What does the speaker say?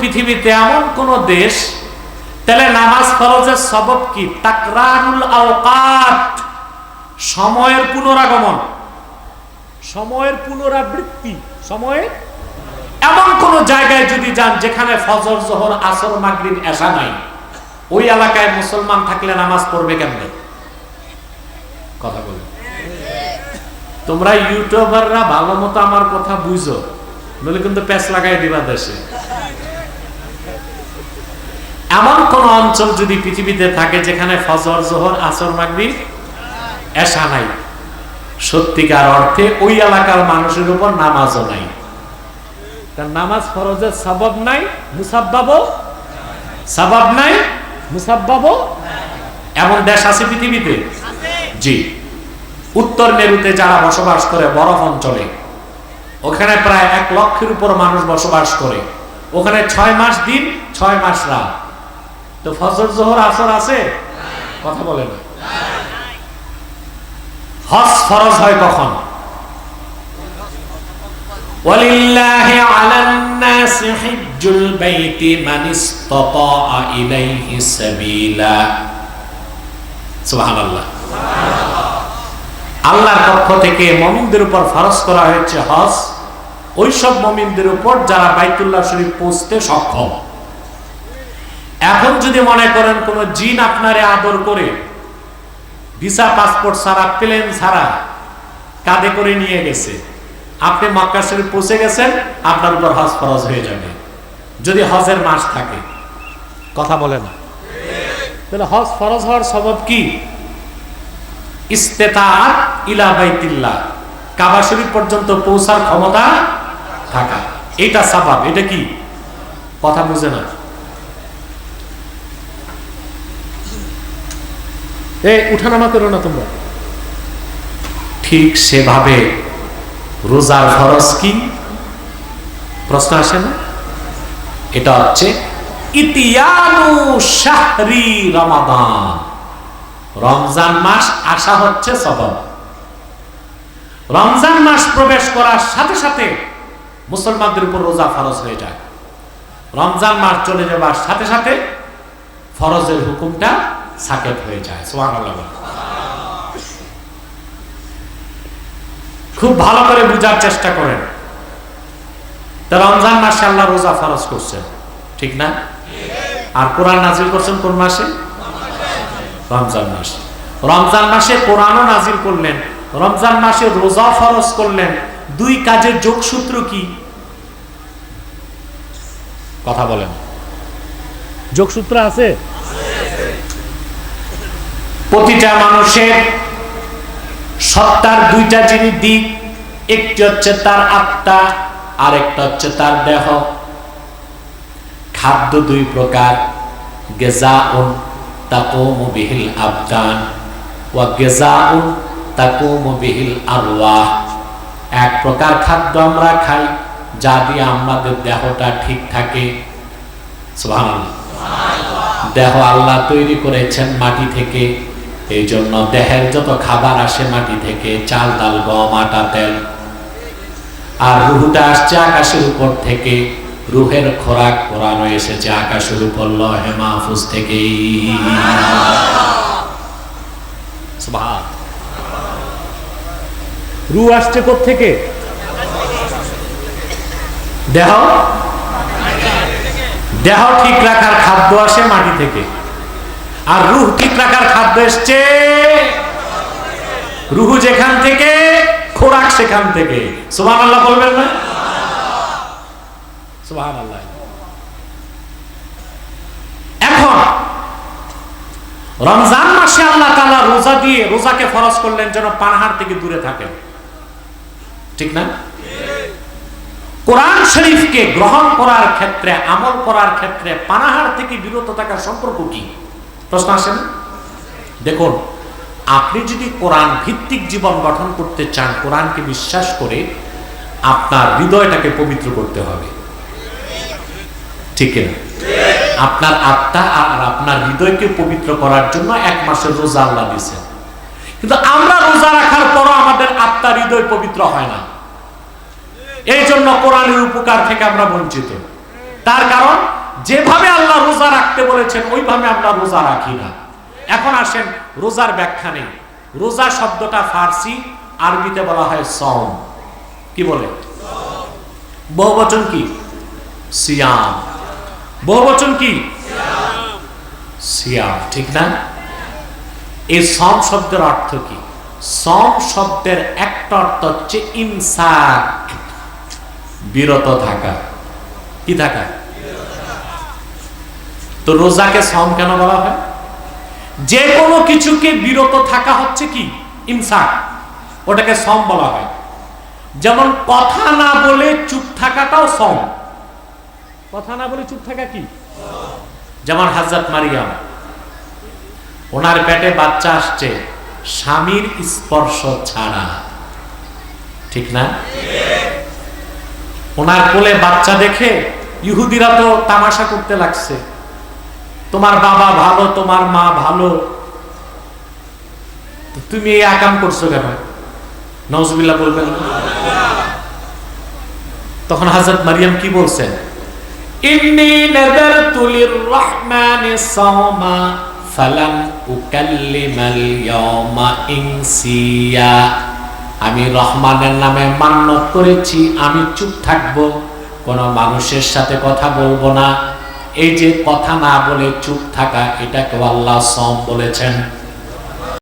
পৃথিবীতে এমন কোন দেশ, তাহলে নামাজ ফরজের সবব কি? তাকরারুল আওকাত। সময়ের পুনরাগমন। সময়ের পুনরাবৃত্তি। সময়ে? এমন কোন জায়গায় যদি যান যেখানে ফজর, জোহর, আসর, মাগরিব এসা নাই। ওই এলাকায় মুসলমান থাকলে নামাজ পড়বে কেমনে? কথা বলে। তোমরা ইউটিউবাররা ভালো মতো আমার কথা বুঝো। নইলে কিন্তু প্যাচ লাগাই দিবা দেশে। এমন কোন অঞ্চল যদি পৃথিবীতে থাকে যেখানে ফজর, জোহর, আসর, মাগরিব এসা নাই। সত্যিকার অর্থে ওই এলাকার মানুষের উপর নামাজও নাই। তার নামাজ ফরজের সবব নাই মুসাব্বাব সবাব নাই মুসাব্বাব এমন দেশ আছে পৃথিবীতে? জি। উত্তর মেরুতে যারা বসবাস করে বরফ অঞ্চলে, ওখানে প্রায় এক লক্ষের উপর মানুষ বসবাস করে। ওখানে ছয় মাস দিন, ছয় মাস রাত। তো ফজর জোহর আসর আছে কথা বলে না হজ ফরজ হয় কখন ولله على الناس حج البيت من استطاع إليه سبيلا سبحان الله আল্লাহর পক্ষ থেকে মমিনদের উপর ফরজ করা হয়েছে হজ ওই সব মমিনদের উপর যারা বাইতুল্লাহ শরীফ পৌঁছতে সক্ষম এখন যদি মনে করেন কোন জিন আপনারে আদর করে, ভিসা, পাসপোর্ট ছাড়া, প্লেন ছাড়া কাঁধে করে নিয়ে গেছে, আপনি মক্কা শরীফ পৌঁছে গেছেন, আপনার উপর হজ ফরজ হয়ে যাবে। যদি হজের মাস থাকে, কথা বলে না। তাহলে হজ ফরজ হওয়ার সবব কি? ইস্তেতার ইলা বাইতিল্লাহ। কাবা শরীফ পর্যন্ত পৌঁছার ক্ষমতা থাকা। এটা সাবাব এটা কি? কথা বুঝে না। এ উঠানামা করো না তোমরা। ঠিক সেভাবে রোজার ফরজ কি? প্রশ্ন আসে না? এটা হচ্ছে রমজান মাস আসা হচ্ছে সবব রমজান মাস প্রবেশ করার সাথে সাথে মুসলমানদের উপর রোজা ফরজ হয়ে যায়। রমজান মাস চলে যাবার সাথে সাথে ফরজের হুকুমটা সাকেত হয়ে যায় সুবহানাল্লাহ খুব ভালো করে বুঝার চেষ্টা করেন। রমজান মাসে আল্লাহ রোজা ফরজ করছেন ঠিক না? আর কোরআন নাজিল করছেন কোন মাসে? রমজান মাস। রমজান মাসে কোরআনও নাজিল করলেন। রমজান মাসে রোজা ফরজ করলেন। দুই কাজের যোগসূত্র কি? কথা বলেন। যোগসূত্র আছে? প্রতিটা মানুষের সত্তার দুইটা জিনিস দিক, একটি হচ্ছে তার আত্মা আর একটা হচ্ছে তার দেহ। খাদ্য দুই প্রকার, গেজাউন তাকুমু বিহিল আবদান, ওয়া গেজাউন তাকুমু বিহিল আরওয়াহ। এক প্রকার খাদ্য আমরা খাই, যা দিয়ে আমাদের দেহটা ঠিক থাকে। দেহ আল্লাহ তৈরি করেছেন মাটি থেকে। এই জন্য দেহের যত খাবার আসে মাটি থেকে চাল ডাল গম আটা তেল আর রুহুটা আসছে আকাশের উপর থেকে রুহের খোরাক কোরআন এসেছে আকাশের উপর লহে মাহফুজ থেকে রু আসছে থেকে দেহ? দেহ ঠিক রাখার খাদ্য আসে মাটি থেকে। আর রুহ ঠিক রাখার খাদ্য এসছে। রুহু যেখান থেকে, খোরাক সেখান থেকে। সুবাহ আল্লাহ বলবেন না? সুবাহ আল্লাহ এখন, রমজান মাসে আল্লাহ তালা রোজা দিয়ে রোজাকে ফরজ করলেন যেন পানাহার থেকে দূরে থাকেন। ঠিক না? কোরআন শরীফকে গ্রহণ করার ক্ষেত্রে, আমল করার ক্ষেত্রে পানাহার থেকে বিরত থাকার সম্পর্ক কি? প্রশ্ন আসে না? দেখুন, আপনি যদি কোরআন ভিত্তিক জীবন গঠন করতে চান, কোরআনকে বিশ্বাস করে আপনার হৃদয়টাকে পবিত্র করতে হবে। ঠিক না আপনার আত্মা আর আপনার হৃদয়কে পবিত্র করার জন্য এক মাসের রোজা আল্লাহ দিয়েছেন। কিন্তু আমরা রোজা রাখার পরও আমাদের আত্মা হৃদয় পবিত্র হয় না। এই জন্য কোরআনের উপকার থেকে আমরা বঞ্চিত। তার কারণ যেভাবে আল্লাহ রোজা রাখতে বলেছেন, ওইভাবে আমরা রোজা রাখি না। এখন আসেন, রোজার ব্যাখ্যা নেই। রোজা শব্দটা ফার্সি, আরবিতে বলা হয় সম কি বলে? বহুবচন কি? সিয়াম। বহুবচন কি? সিয়াম। ঠিক না? এই সম শব্দের অর্থ কি? সম শব্দের একটা অর্থ হচ্ছে ইনসাক। বিরত থাকা। কি থাকা? তো রোজাকে সম কেন বলা হয়? যে কোনো কিছুকে বিরত থাকা হচ্ছে কি? ইনসাক ওটাকে সম বলা হয়। যেমন কথা না বলে চুপ থাকাটাও সম কথা না বলে চুপ থাকা কি? যেমন হাজরত মারিয়াম, ওনার পেটে বাচ্চা আসছে, স্বামীর স্পর্শ ছাড়া। ঠিক না? ওনার কোলে বাচ্চা দেখে ইহুদিরা তো তামাশা করতে লাগছে। তোমার বাবা ভালো, তোমার মা ভালো। তুমি এই আকাম করছ কেন? নজবিল্লা বলবেন তখন হাজরত মারিয়াম কি বলছেন? আমি রহমানের নামে মান্য করেছি, আমি চুপ থাকব। কোন মানুষের সাথে কথা বলব না। এই যে কথা না বলে চুপ থাকা এটাকে আল্লাহ সম বলেছেন?